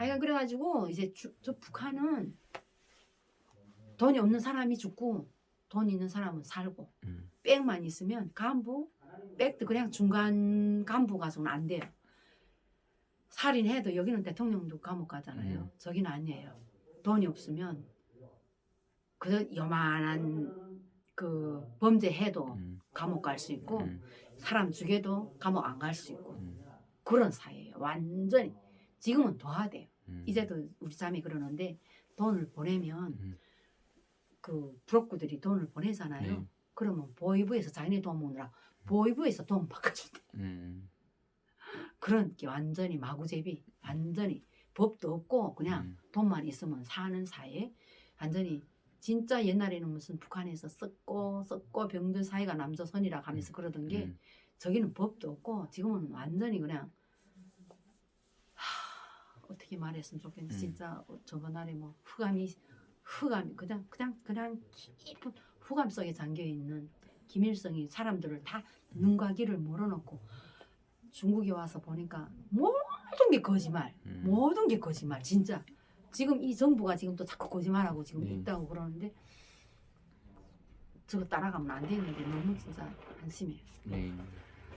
하여간 그래가지고 이제 주- 저 북한은 돈이 없는 사람이 죽고 돈 있는 사람은 살고 음. 백만 있으면 간부 백도 그냥 중간 간부 가서는 안 돼요. 살인해도 여기는 대통령도 감옥 가잖아요. 음. 저기는 아니에요. 돈이 없으면 그저 요만한 그 범죄해도 음. 감옥 갈 수 있고 음. 사람 죽여도 감옥 안 갈 수 있고 음. 그런 사회예요. 완전히 지금은 더하대요. 음. 이제도 우리 자매 그러는데 돈을 보내면 음. 그 부록구들이 돈을 보내잖아요. 네. 그러면 보이부에서 자기네 돈 모으느라 보이부에서 돈 바꿔준대. 음. 그런 게 완전히 마구제비, 완전히 법도 없고 그냥 음. 돈만 있으면 사는 사회. 완전히 진짜 옛날에는 무슨 북한에서 썩고 썩고 병든 사회가 남조선이라 하면서 그러던 게 음. 저기는 법도 없고 지금은 완전히 그냥 하, 어떻게 말했으면 좋겠는데 음. 진짜 저번 날에 뭐 흑암이 흑암이 그냥 그냥 그냥 깊은 흑암 속에 잠겨 있는 김일성이 사람들을 다 눈과 귀를 몰아놓고 중국에 와서 보니까 모든 게 거짓말 음. 모든 게 거짓말 진짜 지금 이 정부가 지금 또 자꾸 거짓말하고 지금 네. 있다고 그러는데 저거 따라가면 안 되는데 너무 진짜 안심해요. 네.